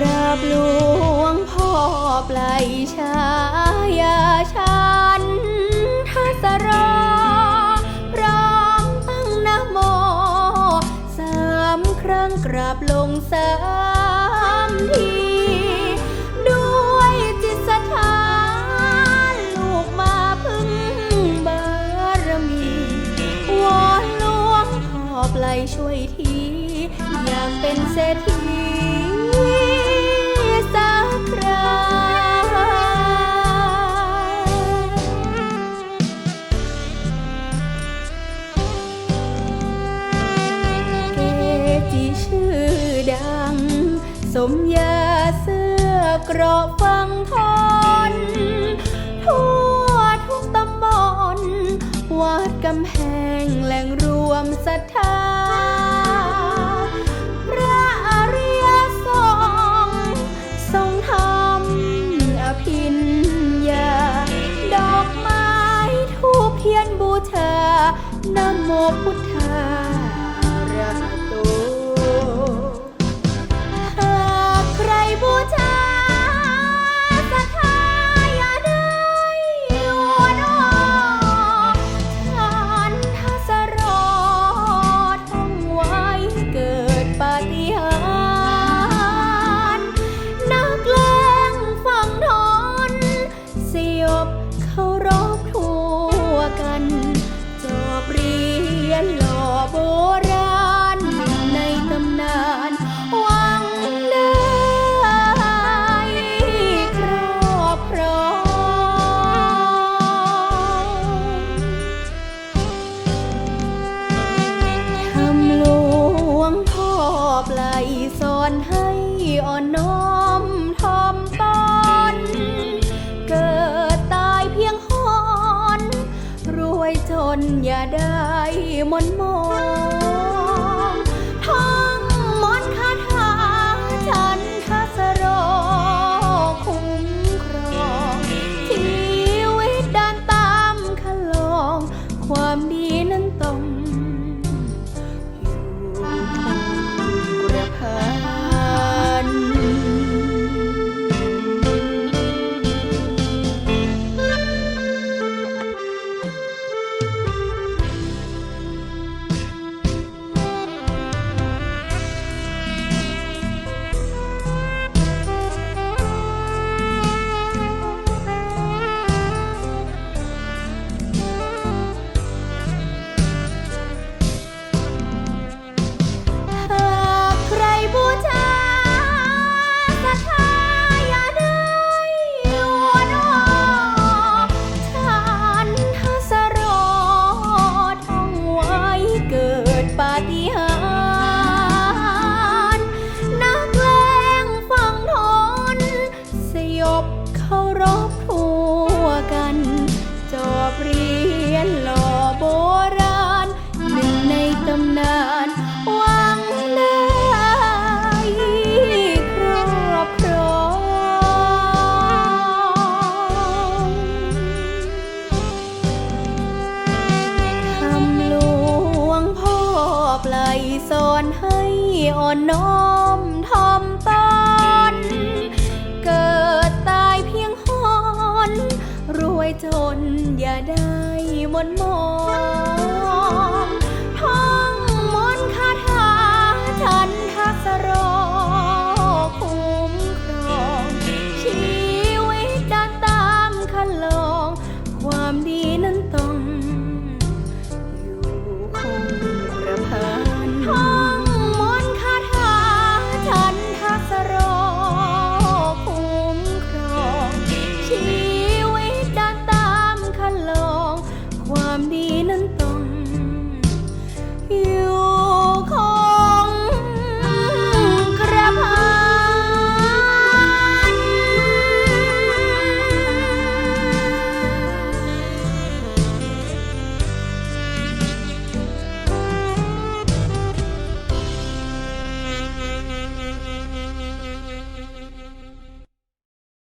ราบหลวงพ่อปลายชายาชันทศรอพร้อมตั้งนโมสามครั้งกราบลงสา จิชื่อดัง สมยาเสื้อกรอบฟังทนทั่วทุกตำบลวัดกำแพงแหล่งรวมศรัทธาพระอริยสงฆ์ทรงทำอภินญาดอกไม้ทูเทียนบูชานโมพุทธา เรียนหล่อโบราณ นอย่าได้มนมอง น้อมทอมตน เกิดตายเพียงหอน รวยจนอย่าได้มนมอ